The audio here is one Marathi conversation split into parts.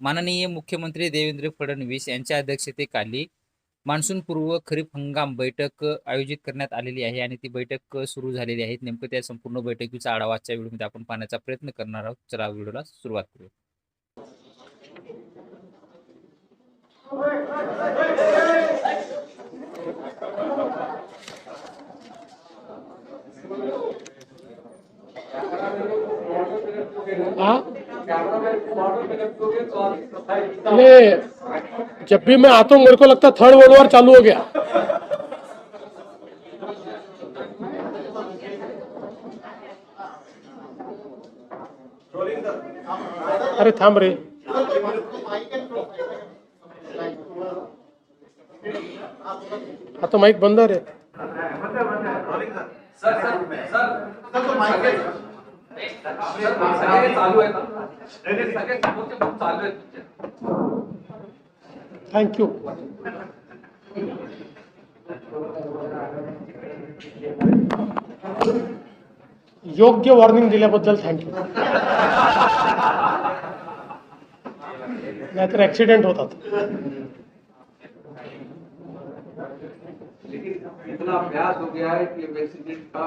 माननीय मुख्यमंत्री देवेंद्र फडणवीस यांच्या अध्यक्षतेखाली मान्सूनपूर्व खरीप हंगाम बैठक आयोजित करण्यात आलेली आहे आणि ती बैठक सुरू झालेली आहे. नेमकं त्या संपूर्ण बैठकीचा आढावा आजच्या व्हिडिओमध्ये आपण पाहण्याचा प्रयत्न करणार आहोत. चला व्हिडिओला सुरुवात करूया. हाँ ये जब भी मैं आता हूँ मेरे को लगता है थर्ड वर्ल्ड वॉर चालू हो गया अरे थांब रे आता माईक बंद आहे रे थँक्यू योग्य वॉर्निंग दिल्याबद्दल थँक्यू नाहीतर ऍक्सिडेंट होतात. इतना अभ्यास हो गया है कि एक्सीडेंट का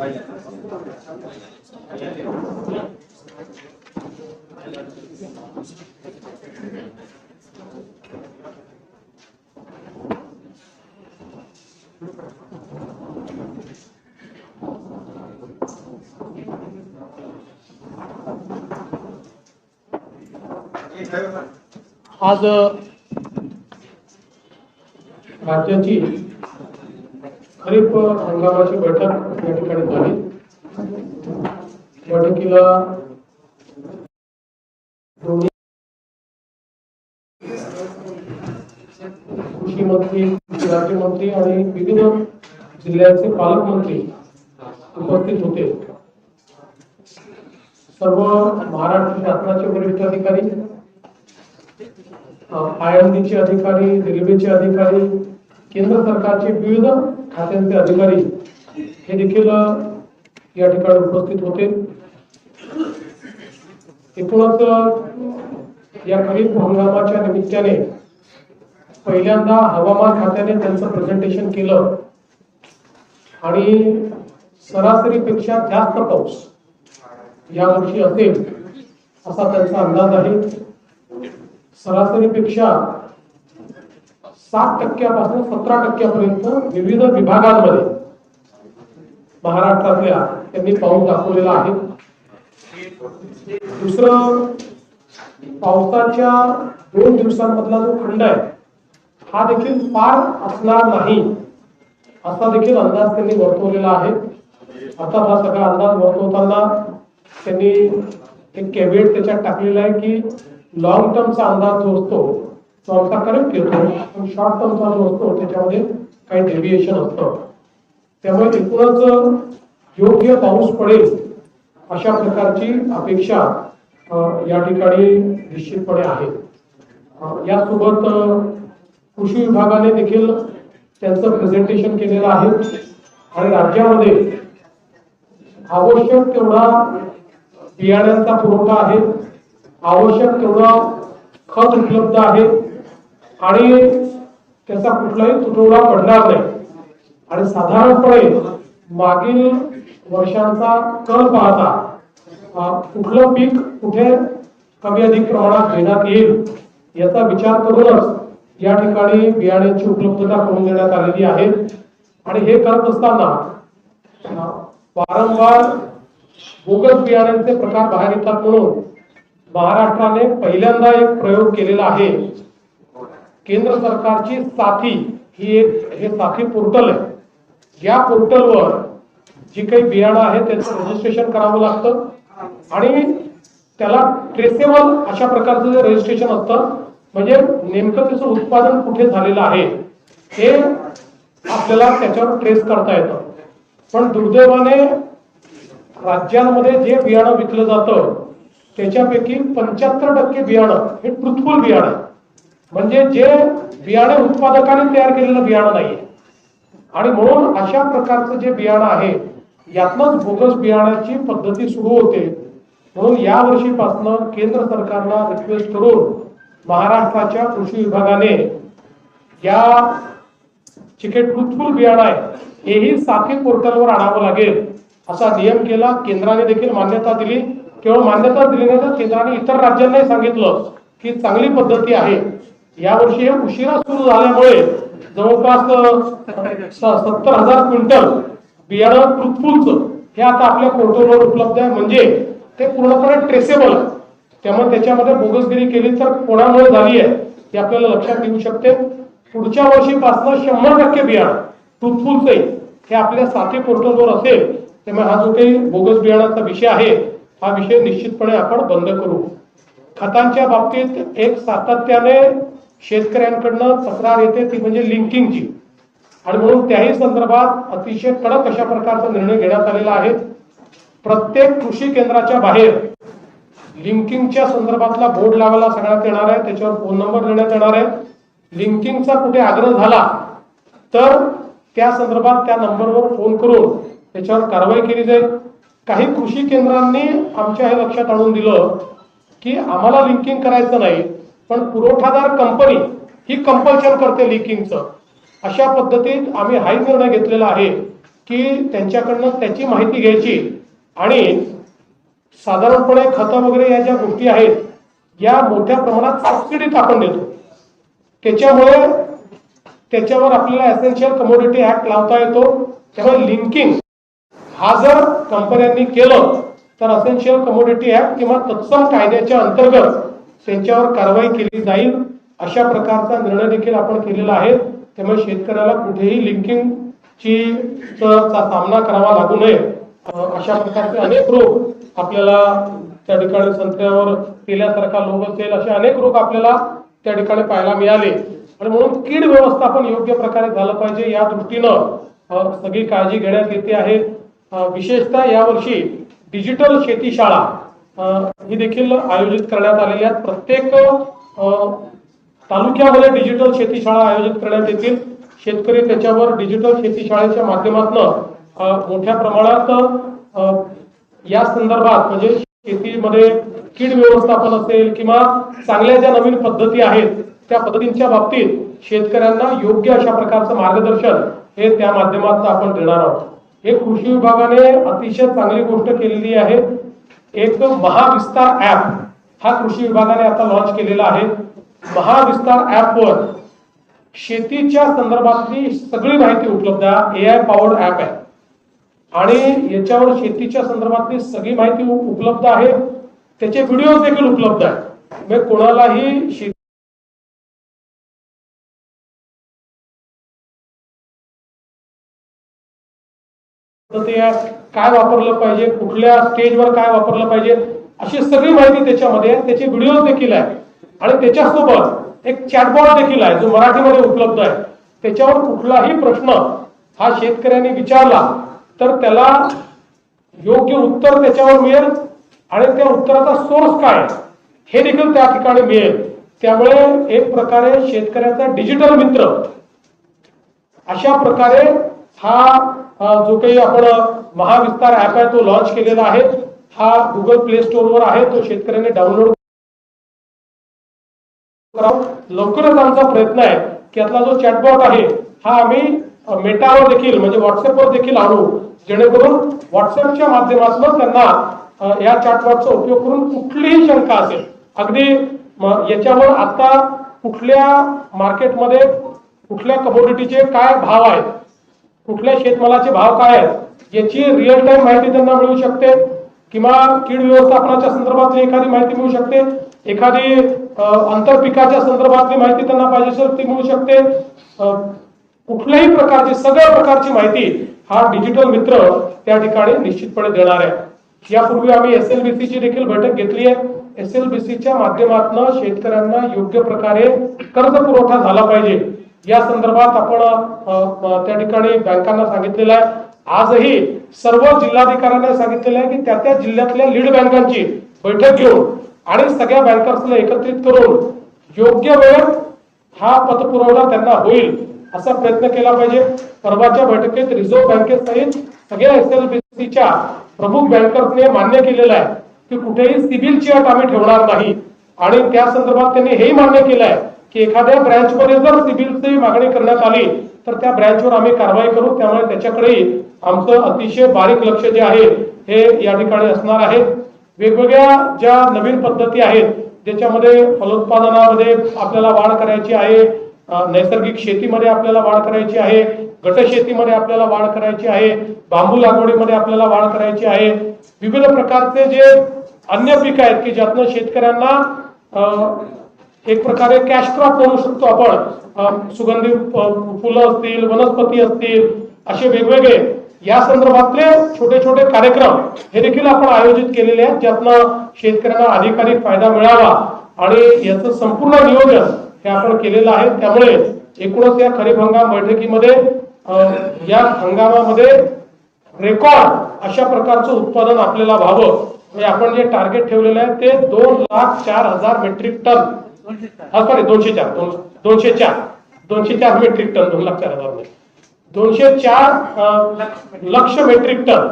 या कसा आज राज्याची खरीप हंगामाची बैठक या ठिकाणी झाली. बैठकीला कृषी मंत्री राज्यमंत्री आणि विविध जिल्ह्याचे पालकमंत्री उपस्थित होते. सर्व महाराष्ट्र शासनाचे वरिष्ठ अधिकारी आय चे अधिकारी रेल्वेचे अधिकारी केंद्र सरकारचे विविध खात्यांचे अधिकारी हे देखील या ठिकाणी उपस्थित होते. एकूणच या खरीप हंगामाच्या निमित्ताने पहिल्यांदा हवामान खात्याने त्यांचं प्रेझेंटेशन केलं. आणि सरासरीपेक्षा जास्त पाऊस यावर्षी असेल असा त्यांचा अंदाज आहे. सरासरीपेक्षा सात टक्क्यापासून सतरा टक्क्यापर्यंत विविध विभागांमध्ये महाराष्ट्रातल्या त्यांनी पाऊस दाखवलेला आहे. दुसरं पावसाच्या दोन दिवसांमधला जो खंड आहे हा देखील फार असणार नाही असा देखील अंदाज त्यांनी वर्तवलेला आहे. आता हा सगळा अंदाज वर्तवताना त्यांनी एक कॅबिनेट त्याच्यात टाकलेला आहे की लॉंग टर्मचा अंदाज जो असतो तो आमचा करेक्ट येतो. पण शॉर्ट टर्मचा जो असतो त्याच्यामध्ये काही डेव्हिएशन असतं. त्यामुळे एकूणच योग्य पाऊस पडेल अशा प्रकारची अपेक्षा या ठिकाणी निश्चितपणे आहे. यासोबत कृषी विभागाने देखील त्यांचं प्रेझेंटेशन केलेलं आहे. आणि राज्यामध्ये आवश्यक तेवढा बियाण्यांचा पुरवठा आहे. आवश्यक तेवढा खत उपलब्ध आहे. आणि त्याचा कुठलाही तुटवडा पडणार नाही. आणि साधारणपणे मागील वर्षांचा कल पाहता कुठलं पीक कुठे कमी अधिक प्रमाणात घेण्यात येईल याचा विचार करूनच या ठिकाणी बियाण्यांची उपलब्धता करून देण्यात आलेली आहे. आणि हे करत असताना वारंवार बोगस बियाण्यांचे प्रकार बाहेर येतात म्हणून महाराष्ट्राने पहिल्यांदा एक प्रयोग केलेला आहे. केंद्र सरकारची साथी ही एक हे साथी पोर्टल आहे. या पोर्टलवर जी काही बियाणं आहे त्याचं रजिस्ट्रेशन करावं लागतं. आणि त्याला ट्रेसेबल अशा प्रकारचं जे रजिस्ट्रेशन असतं म्हणजे नेमकं त्याचं उत्पादन कुठे झालेलं आहे हे आपल्याला त्याच्यावर ट्रेस करता येतं. पण दुर्दैवाने राज्यांमध्ये जे बियाणं विकलं जातं त्याच्यापैकी पंच्याहत्तर टक्के बियाणं हे ट्रुथफुल बियाणं आहे. म्हणजे जे बियाणे उत्पादकाने तयार केलेलं बियाणं नाहीये. आणि म्हणून अशा प्रकारचं जे बियाणं आहे यातनंच बोगस बियाण्याची पद्धती सुरू होते. म्हणून या वर्षीपासनं केंद्र सरकारला रिक्वेस्ट करून महाराष्ट्राच्या कृषी विभागाने या चिकेट ट्रुथफुल बियाणं आहे हेही साखळी पोर्टलवर आणावं लागेल असा नियम केला. केंद्राने देखील मान्यता दिली. केवळ मान्यता दिली नाही तर केंद्राने इतर राज्यांनाही सांगितलं की चांगली पद्धती आहे. यावर्षी हे उशिरा सुरू झाल्यामुळे जवळपास सत्तर हजार क्विंटल बियाणं ट्रुथफुलचं हे आता आपल्या पोर्टलवर उपलब्ध आहे. म्हणजे ते पूर्णपणे ट्रेसेबल आहे. त्यामुळे त्याच्यामध्ये बोगसगिरी केली तर कोणामुळे झाली आहे हे आपल्याला लक्षात येऊ शकते. पुढच्या वर्षीपासून शंभर टक्के बियाणं ट्रुथफुलचं हे आपल्या साथी पोर्टलवर असेल त्यामुळे हा जो काही बोगस बियाणाचा विषय आहे हा विषय निश्चितपणे आपण बंद करू. खतांच्या बाबतीत एक सातत्याने शेतकऱ्यांकडनं तक्रार येते ती म्हणजे लिंकिंगची. आणि म्हणून त्याही संदर्भात अतिशय कडक अशा प्रकारचा निर्णय घेण्यात आलेला आहे. प्रत्येक कृषी केंद्राच्या बाहेर लिंकिंगच्या संदर्भातला बोर्ड लावायला सांगण्यात येणार आहे त्याच्यावर फोन नंबर देण्यात येणार आहे. लिंकिंगचा कुठे आग्रह झाला तर त्या संदर्भात त्या नंबरवर फोन करून त्याच्यावर कारवाई केली जाईल. काही कृषी केंद्रांनी आमच्या हे लक्षात आणून दिलं की आम्हाला लिंकिंग करायचं नाही पण पुरवठादार कंपनी ही कंपल्शन करते लिंकिंगचं अशा पद्धतीत आम्ही हाही निर्णय घेतलेला आहे की त्यांच्याकडनं त्याची माहिती घ्यायची आणि साधारणपणे खतं वगैरे या ज्या गोष्टी आहेत या मोठ्या प्रमाणात सबसिडीत आपण देतो. त्याच्यामुळे त्याच्यावर आपल्याला एसेन्शियल कमोडिटी ऍक्ट लावता येतो त्यामुळे लिंकिंग हा जर कंपन्यांनी केलं तर असेन्शियल कमोडिटी ऍक्ट किंवा तत्सम कायद्याच्या अंतर्गत त्यांच्यावर कारवाई केली जाईल अशा प्रकारचा निर्णय देखील आपण केलेला आहे. त्यामुळे शेतकऱ्याला कुठेही लिंकिंग चा सामना करावा लागू नये. अशा प्रकारचे अनेक रोग आपल्याला त्या ठिकाणी संत्र्यावर केल्यासारखा रोग असेल असे अनेक रोग आपल्याला त्या ठिकाणी पाहायला मिळाले. आणि म्हणून कीड व्यवस्थापन योग्य प्रकारे झालं पाहिजे या दृष्टीनं सगळी काळजी घेण्यात येते आहे. विशेषतः यावर्षी डिजिटल शेती शाळा अं, ही देखील आयोजित करण्यात आलेली आहेत. प्रत्येक अं, तालुक्यामध्ये डिजिटल शेती शाळा आयोजित करण्यात येतील. शेतकरी त्याच्यावर डिजिटल शेती शाळेच्या माध्यमातून मोठ्या प्रमाणात अं, या संदर्भात म्हणजे शेतीमध्ये कीड व्यवस्थापन असेल किंवा चांगल्या ज्या नवीन पद्धती आहेत त्या पद्धतींच्या बाबतीत शेतकऱ्यांना योग्य अशा प्रकारचं मार्गदर्शन हे त्या माध्यमातून आपण देणार आहोत. हे कृषी विभागाने अतिशय चांगली गोष्ट केलेली आहे. एक महाविस्तार ऍप हा कृषी विभागाने आता लॉन्च केलेला आहे. महाविस्तार ऍपवर शेतीच्या संदर्भातली सगळी माहिती उपलब्ध आहे. ए आय पॉवर्ड ऍप आहे. आणि याच्यावर शेतीच्या संदर्भातली सगळी माहिती उपलब्ध आहे. त्याचे व्हिडिओ देखील उपलब्ध आहेत. म्हणजे कोणालाही शेती पद्धती काय वापरलं पाहिजे कुठल्या स्टेजवर काय वापरलं पाहिजे अशी सगळी माहिती त्याच्यामध्ये त्याचे व्हिडिओ देखील आहे आणि त्याच्यासोबत एक चॅटबॉट देखील आहे जो मराठीमध्ये उपलब्ध आहे. त्याच्यावर कुठलाही प्रश्न हा शेतकऱ्यांनी विचारला तर त्याला योग्य उत्तर त्याच्यावर मिळेल आणि त्या उत्तराचा सोर्स काय हे देखील त्या ठिकाणी मिळेल. त्यामुळे एक प्रकारे शेतकऱ्याचा डिजिटल मित्र अशा प्रकारे हा जो काही आपण महाविस्तार ऍप आहे तो लॉन्च केलेला आहे. हा गुगल प्ले स्टोअरवर आहे. तो शेतकऱ्यांनी डाउनलोड लवकरच आमचा प्रयत्न आहे की यातला जो चॅटबॉट आहे हा आम्ही मेटावर देखील म्हणजे व्हॉट्सअपवर देखील आणू. जेणेकरून व्हॉट्सअपच्या माध्यमातून त्यांना या चॅटबॉटचा उपयोग करून कुठलीही शंका असेल अगदी याच्यावर आता कुठल्या मार्केटमध्ये कुठल्या कमोडिटीचे काय भाव आहेत कुठल्या शेतमालाचे भाव काय आहेत याची रिअल टाइम माहिती त्यांना मिळू शकते किंवा कीड व्यवस्थापनाच्या संदर्भातली एखादी माहिती मिळू शकते एखादी अ, आंतरपिकाच्या संदर्भातली माहिती त्यांना पाहिजे असेल ती मिळू शकते. कुठल्याही प्रकारची सगळ्या प्रकारची माहिती हा डिजिटल मित्र त्या ठिकाणी निश्चितपणे देणार आहे. यापूर्वी आम्ही एस एल ची देखील बैठक घेतली आहे. एस एल च्या माध्यमातून शेतकऱ्यांना योग्य प्रकारे कर्ज पुरवठा झाला पाहिजे. या संदर्भात आपण त्या ठिकाणी बँकांना सांगितलेलं आहे. आजही सर्व जिल्हाधिकाऱ्यांना सांगितलेलं आहे की त्या त्या जिल्ह्यातल्या लीड बँकांची बैठक घेऊन आणि सगळ्या बँकर्सला एकत्रित करून योग्य वेळेत हा पतपुरवठा त्यांना होईल असा प्रयत्न केला पाहिजे. परवाच्या बैठकीत रिझर्व्ह बँकेसहित सगळ्या एस एल बी च्या प्रमुख बँकर्सने मान्य केलेलं आहे की कुठेही सिबिलची अट आम्ही ठेवणार नाही. आणि त्या संदर्भात त्यांनी हेही मान्य केलं आहे की एखाद्या ब्रँच मध्ये जर सिबिलची मागणी करण्यात आली तर त्या ब्रँचवर आम्ही कारवाई करू. त्यामुळे त्याच्याकडे आमचं अतिशय बारीक लक्ष जे आहे हे या ठिकाणी असणार आहे. वेगवेगळ्या ज्या नवीन पद्धती आहेत ज्याच्यामध्ये फलोत्पादनामध्ये आपल्याला वाढ करायची आहे नैसर्गिक शेतीमध्ये आपल्याला वाढ करायची आहे गट शेतीमध्ये आपल्याला वाढ करायची आहे बांबू लागवडीमध्ये आपल्याला वाढ करायची आहे. विविध प्रकारचे जे अन्य पीक आहेत की ज्यातनं शेतकऱ्यांना एक प्रकारे कॅश क्रॉप म्हणू शकतो आपण. सुगंधी फुलं असतील वनस्पती असतील असे वेगवेगळे. या संदर्भातले छोटे छोटे कार्यक्रम हे देखील आपण आयोजित केलेले आहेत ज्यातनं शेतकऱ्यांना अधिकाधिक फायदा मिळावा. आणि याचं संपूर्ण नियोजन हे आपण केलेलं आहे. त्यामुळे एकूणच या खरीप हंगाम बैठकीमध्ये या हंगामामध्ये रेकॉर्ड अशा प्रकारचं उत्पादन आपल्याला व्हावं. म्हणजे आपण जे टार्गेट ठेवलेलं आहे ते दोन लाख चार हजार मेट्रिक टन हा सॉरी दोनशे चार. दोनशे चार. दोनशे चार मेट्रिक टन दोन लाख चार हजार दोनशे चार लक्ष मेट्रिक टन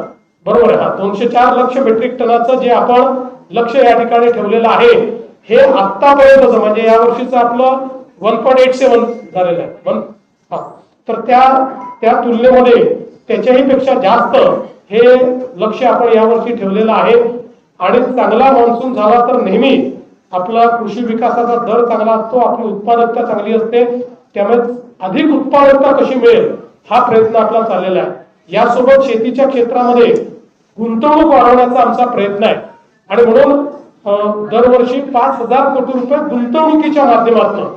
बरोबर आहे. हा दोनशे चार लक्ष मेट्रिक टनाचं जे आपण लक्ष या ठिकाणी ठेवलेलं आहे हे आतापर्यंत म्हणजे या वर्षीचं आपलं वन पॉईंट एट सेवन झालेलं आहे. वन हा. तर त्या त्या तुलनेमध्ये त्याच्याही पेक्षा जास्त हे लक्ष आपण यावर्षी ठेवलेलं आहे. आणि चांगला मान्सून झाला तर नेहमी आपला कृषी विकासाचा दर चांगला असतो आपली उत्पादकता चांगली असते त्यामुळे अधिक उत्पादकता कशी मिळेल हा प्रयत्न आपला चाललेला आहे. यासोबत शेतीच्या क्षेत्रामध्ये गुंतवणूक वाढवण्याचा आमचा प्रयत्न आहे. आणि म्हणून दरवर्षी पाच हजार कोटी रुपये गुंतवणुकीच्या माध्यमातून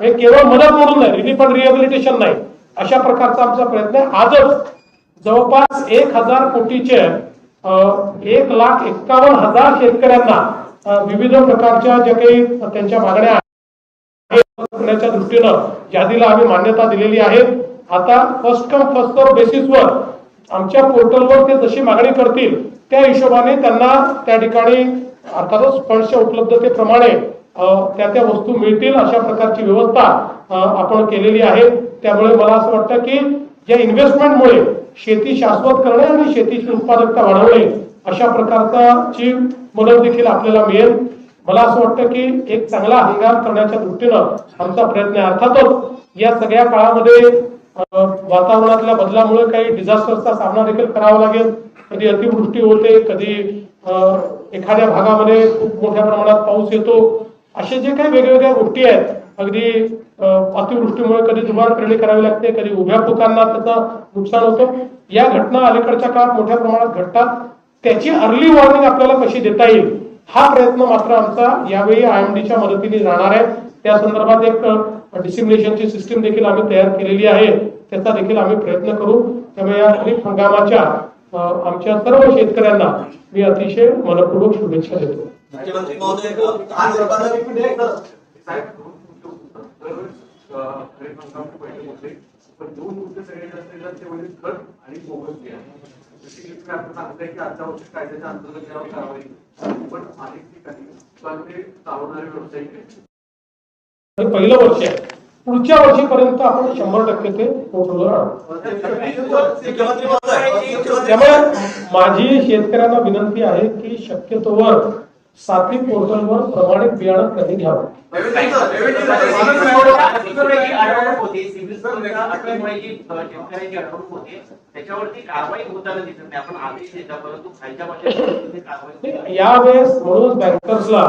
हे केवळ मदत म्हणून नाही रिलीफ अँड रिहॅबिलिटेशन नाही अशा प्रकारचा आमचा प्रयत्न आहे. आजच जवळपास एक हजार कोटीचे अं, एक लाख एक्कावन्न हजार शेतकऱ्यांना विविध प्रकारच्या ज्या काही त्यांच्या मागण्या करण्याच्या दृष्टीनं यादीला आम्ही मान्यता दिलेली आहे. आता फर्स्ट कम फर्स्ट सर्व बेसिसवर आमच्या पोर्टलवर ते जशी मागणी करतील त्या हिशोबाने त्यांना त्या ठिकाणी अर्थातच स्पर्श उपलब्धतेप्रमाणे त्या त्या वस्तू मिळतील अशा प्रकारची व्यवस्था आपण केलेली आहे. त्यामुळे मला असं वाटतं की या इन्व्हेस्टमेंटमुळे शेती शाश्वत करणे आणि शेतीची उत्पादकता वाढवणे अशा प्रकारची मदत देखील आपल्याला मिळेल. मला असं वाटतं की एक चांगला हंगाम करण्याच्या दृष्टीनं आमचा प्रयत्न आहे. अर्थातच या सगळ्या काळामध्ये वातावरणातल्या बदलामुळे काही डिझास्टरचा सामना देखील करावा लागेल. कधी अतिवृष्टी होते कधी एखाद्या भागामध्ये खूप मोठ्या प्रमाणात पाऊस येतो. असे जे काही वेगवेगळ्या गोष्टी आहेत अगदी अतिवृष्टीमुळे कधी दुबार पेरणी करावी लागते कधी उभ्या पिकांना त्याचं नुकसान होतं. या घटना अलीकडच्या काळात मोठ्या प्रमाणात घडतात. त्याची अर्ली वॉर्निंग आपल्याला कशी देता येईल? हा प्रयत्न मात्र आमचा यावेळी आय एम डीच्या मदतीने राहणार आहे. त्या संदर्भात एक डिसिमिनेशनची सिस्टीम देखील आम्ही तयार केलेली आहे. त्याचा देखील आम्ही प्रयत्न करू. त्यामुळे या खरीप हंगामाच्या आमच्या सर्व शेतकऱ्यांना मी अतिशय मनपूर्वक शुभेच्छा देतो. मुद्दे सगळ्यात जास्त म्हणजे खत आणि बोगस की आजच्या वर्षी कायद्याच्या अंतर्गत यावर कारवाई पण अनेक ठिकाणी चालवणारे व्यावसायिक पहिलं वर्ष आहे. पुढच्या वर्षीपर्यंत आपण शंभर टक्के ते पोहोचवलं त्यामुळे माझी शेतकऱ्यांना विनंती आहे की शक्यतोवर साखळी पोर्टलवर प्रमाणित बियाणं कधी घ्यावं? यावेळेस म्हणून बँकर्सला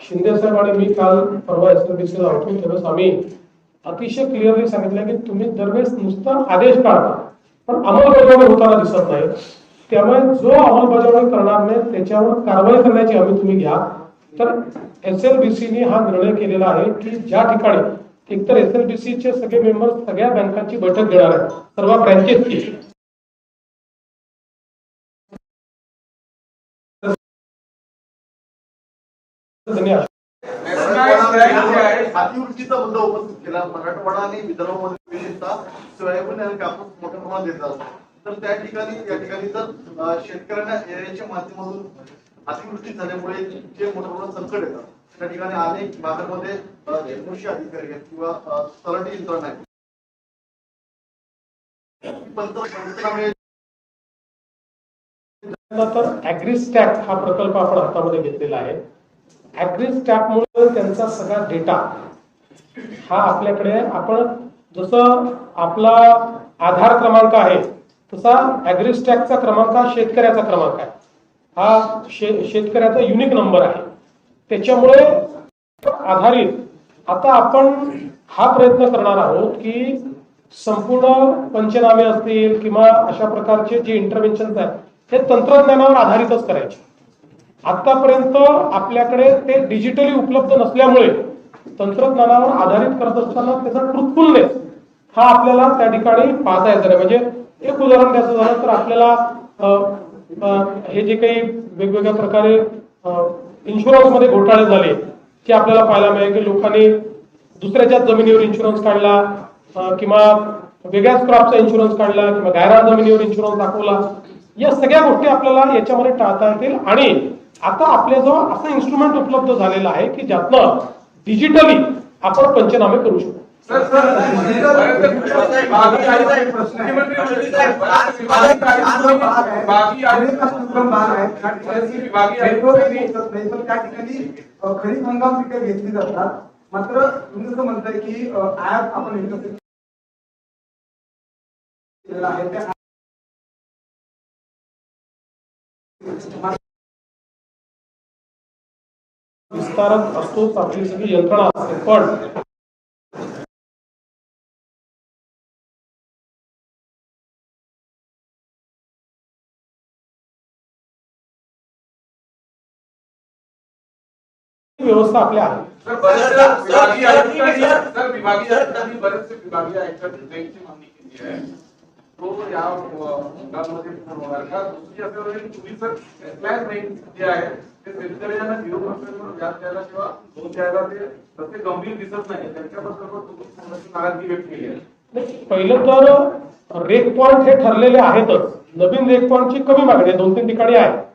शिंदे साहेब आणि मी काल परवा एसएलबीसी ला होतो त्यावेळेस आम्ही अतिशय क्लिअरली सांगितलं की तुम्ही दरवेळेस नुसता आदेश काढता पण अंमलबजावणी होताना दिसत नाही. त्यामुळे जो अंमलबजावणी करणार नाही त्याच्यावर कारवाई करण्याची हमी तुम्ही घ्या. तर एस एल बी सीने हा निर्णय केलेला आहे की ज्या ठिकाणी एकतर एस एल बी चे सगळे मेंबर सगळ्या बँकांची बैठक घेणार आहेत. सर्व ब्रँचेसची अतिवृष्टीचा मुद्दा उपस्थित केला. मराठवाडा आणि विदर्भामध्ये विशेषतः सोयाबीन आणि कापूस मोठ्या प्रमाणात येत असतो तर त्या ठिकाणी या ठिकाणी जर शेतकऱ्यांना एआयच्या माध्यमातून अतिवृष्टी झाल्यामुळे जे मोठ्या प्रमाणात संकट येतात त्या ठिकाणी अनेक भागामध्ये कृषी अधिकारी आहेत किंवा तलाठी यंत्रणा आहेत. तर ॲग्रिस्टॅक हा प्रकल्प आपण हातामध्ये घेतलेला आहे. ॲग्रिस्टॅकमुळे त्यांचा सगळा डेटा हा आपल्याकडे आपण जसं आपला आधार क्रमांक आहे तसा ॲग्रिस्टॅकचा क्रमांक हा शेतकऱ्याचा क्रमांक आहे. हा शे शेतकऱ्याचा युनिक नंबर आहे. त्याच्यामुळे आधारित आता आपण हा प्रयत्न करणार आहोत की संपूर्ण पंचनामे असतील किंवा अशा प्रकारचे जे इंटरव्हेन्शन आहेत हे तंत्रज्ञानावर आधारितच करायचे. आतापर्यंत आपल्याकडे ते डिजिटली उपलब्ध नसल्यामुळे तंत्रज्ञानावर आधारित करत असताना त्याचा ट्रुथफुलनेस हा आपल्याला त्या ठिकाणी पाहता येत म्हणजे एक उदाहरण द्यायचं झालं तर आपल्याला हे जे काही वेगवेगळ्या प्रकारे इन्शुरन्समध्ये घोटाळे झाले ते आपल्याला पाहायला मिळेल की लोकांनी दुसऱ्याच्या जमिनीवर इन्शुरन्स काढला किंवा वेगळ्याच क्रॉपचा इन्शुरन्स काढला किंवा गायरा जमिनीवर इन्शुरन्स दाखवला. या सगळ्या गोष्टी आपल्याला याच्यामध्ये टाळता येतील. आणि आता आपल्याजवळ असं इन्स्ट्रुमेंट उपलब्ध झालेलं आहे की ज्यातनं डिजिटली आपण पंचनामे करू शकतो खरीप हंगाम पिके घेतली जातात मात्र तुम्ही जसं म्हणताय की ऍप आपण केलेलं आहे त्या विस्तारक असतोच आपली सगळी यंत्रणा असते पण मागणी केली आहे. तो या अ, हंगामामध्ये पूर्ण होणार का? दुसरी असं होईल तुम्ही सर जे आहे ते शेतकऱ्यांना झिरो पर्सेंटवर व्याज द्यायला किंवा लोन द्यायला ते तसे गंभीर दिसत नाही. त्यांच्याबद्दल तुम्ही नाराजगी व्यक्त केली आहे. पहिलं तर रेक पॉइंट हे ठरलेले आहेतच. नवीन रेक पॉइंटची कमी मागणी आहे. दोन तीन ठिकाणी आहे.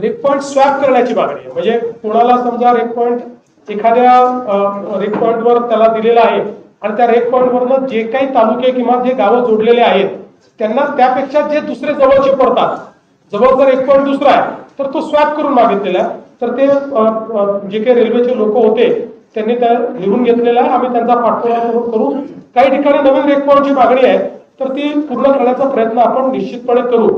रेक पॉइंट स्वॅप करण्याची मागणी आहे. म्हणजे कोणाला समजा रेक पॉइंट एखाद्या रेक पॉइंटवर त्याला दिलेला आहे आणि त्या रेक पॉइंटवरनं जे काही तालुके किंवा जे गावं जोडलेले आहेत त्यांना त्यापेक्षा जे दुसरे जवळचे पडतात जवळ जर रेक पॉइंट दुसरा आहे तर तो स्वॅप करून मागितलेला आहे. तर ते जे काही रेल्वेचे लोक होते त्यांनी त्या लिहून घेतलेला आहे. आम्ही त्यांचा पाठपुरावा करू- करू. काही ठिकाणी नवीन रेक पॉइंटची मागणी आहे. तर ती पूर्ण करण्याचा प्रयत्न आपण निश्चितपणे करू.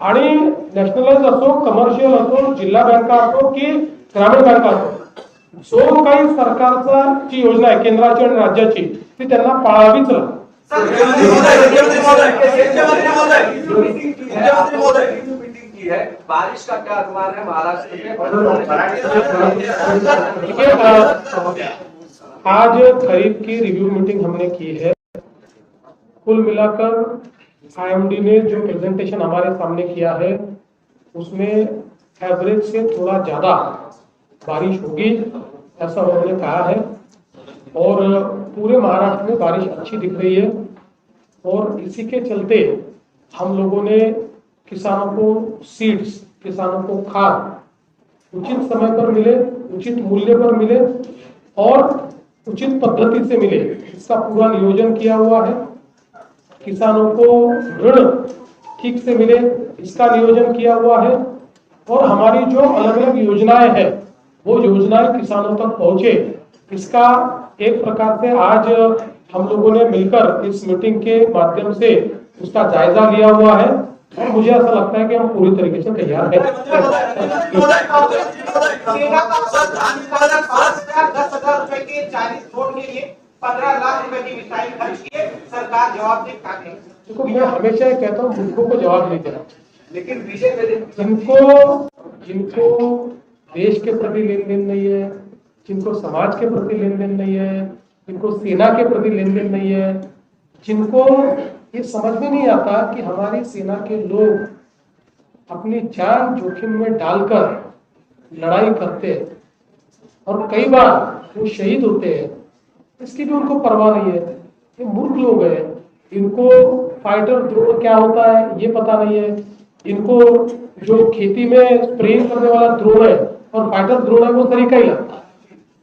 आणि नॅशनलाइज असो कमर्शियल असो जिल्हा बँका असो की ग्रामीण बँका असो जो काही सरकारचा जी योजना आहे केंद्राची आणि राज्याची ती त्यांना पाळावीच है बारिश का क्या अनुमान है महाराष्ट्र आज खरीफ की रिव्यू मीटिंग हमने की है कुल मिलाकर आईएमडी ने जो प्रेजेंटेशन हमारे सामने किया है, उसमें एवरेज से थोड़ा ज़्यादा बारिश होगी, ऐसा उन्होंने कहा है। और पूरे महाराष्ट्र में बारिश अच्छी दिख रही है। और इसी के चलते हम लोगों ने किसानों को सीड्स किसानों को खाद उचित समय पर मिले, उचित मूल्य पर मिले और उचित पद्धति से मिले, इसका पूरा नियोजन किया हुआ है। किसानों को ऋण ठीक से मिले, इसका नियोजन किया हुआ है। और हमारी जो अलग अलग योजनाएँ हैं, वो योजनाएँ किसानों तक पहुँचे। इसका एक प्रकार से आज हम लोगों ने मिलकर इस मीटिंग के माध्यम से उसका जायजा लिया हुआ है। और मुझे ऐसा लगता है कि हम पूरी तरीके से तैयार हैं। पंद्रह लाख रुपए की मिसाइल खर्च किए सरकार जवाब दे काटे देखो मैं हमेशा कहता हूँ मूर्खों को जवाब नहीं देना लेकिन विषय जिनको जिनको देश के प्रति लेन देन नहीं है जिनको समाज के प्रति लेन देन नहीं है इनको सेना के प्रति लेन देन नहीं है जिनको ये समझ में नहीं आता कि हमारी सेना के लोग अपनी जान जोखिम में डालकर लड़ाई करते हैं। और कई बार वो शहीद होते हैं। इसकी भी उनको परवाह नहीं है ये मूर्ख लोग हैं इनको फाइटर ड्रोन क्या होता है ये पता नहीं है इनको जो खेती में स्प्रे करने वाला ड्रोन है और फाइटर ड्रोन है वो तरीका ही लगता है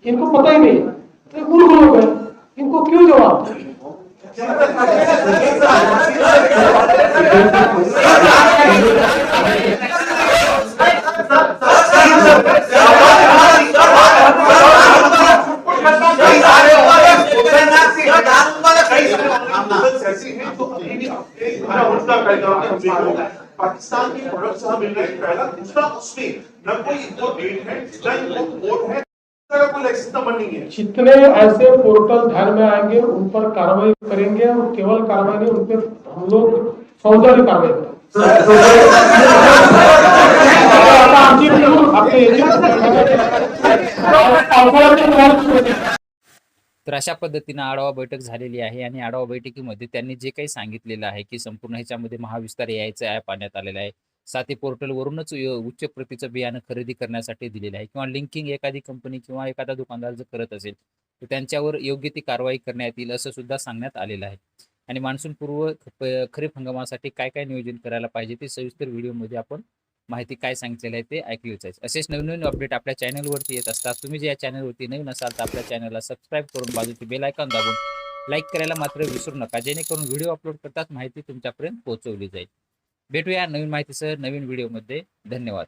इनको पता ही नहीं है ये मूर्ख लोग हैं इनको क्यों जवाब दें? पाकिस्तान की प्रोडक्ट्स हमें मिल रही है पहला दूसरा उसमें न कोई इनको डेट है न इनको कोड है तरह कोई लाइसेंस नंबर नहीं है जितने ऐसे पोर्टल ध्यान में आएँगे उन पर कार्रवाई करेंगे और केवल कार्रवाई नहीं उन पर हम लोग फौजदारी कार्रवाई करेंगे तर अशा पद्धतीनं आढावा बैठक झालेली आहे आणि आढावा बैठकीमध्ये त्यांनी जे काही सांगितलेलं आहे की संपूर्ण ह्याच्यामध्ये महाविस्तार यायचं ॲप आणण्यात आलेलं आहे. साथी पोर्टलवरूनच उच्च प्रतीचं बियाणं खरेदी करण्यासाठी दिलेलं आहे किंवा लिंकिंग एखादी कंपनी किंवा एखादा दुकानदार जर करत असेल तर त्यांच्यावर योग्य ती कारवाई करण्यात येईल असं सुद्धा सांगण्यात आलेलं आहे. आणि मान्सूनपूर्व खरीप हंगामासाठी काय काय नियोजन करायला पाहिजे ते सविस्तर व्हिडिओमध्ये आपण माहिती काय सांगितलेलं आहे ते ऐकली जायचं असेच नवीन नवीन अपडेट आपल्या चॅनलवरती येत असतात. तुम्ही जे या चॅनलवरती नवीन असाल तर आपल्या चॅनलला सबस्क्राईब करून बाजूची बेल आयकॉन दाबून लाईक करायला मात्र विसरू नका. जेणेकरून व्हिडिओ अपलोड करतात माहिती तुमच्यापर्यंत पोहोचवली जाईल. भेटूया नवीन माहितीसह नवीन व्हिडिओमध्ये धन्यवाद.